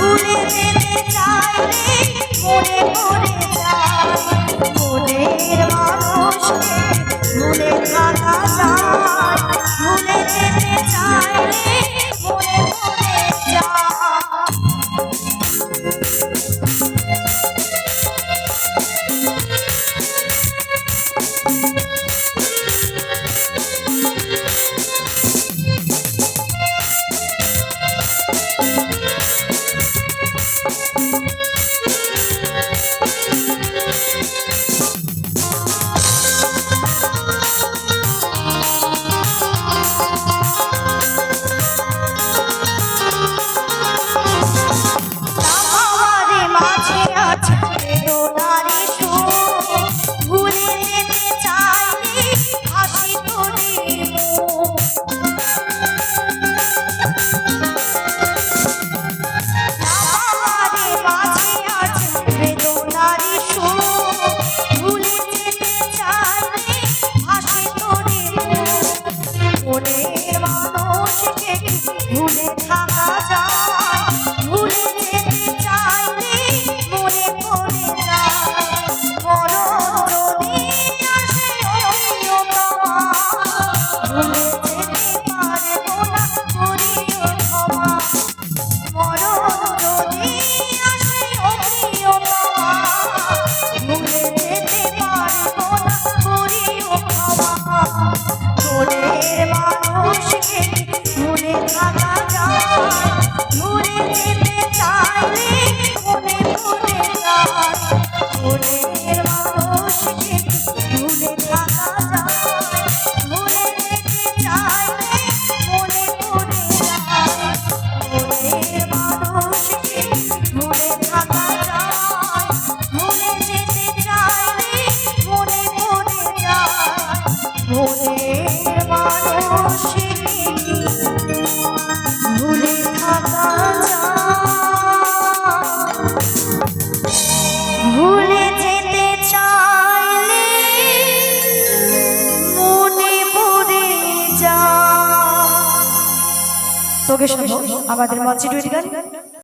ভুলে যেতে তোকে শোনো আমাদের মঞ্চে টুইট গান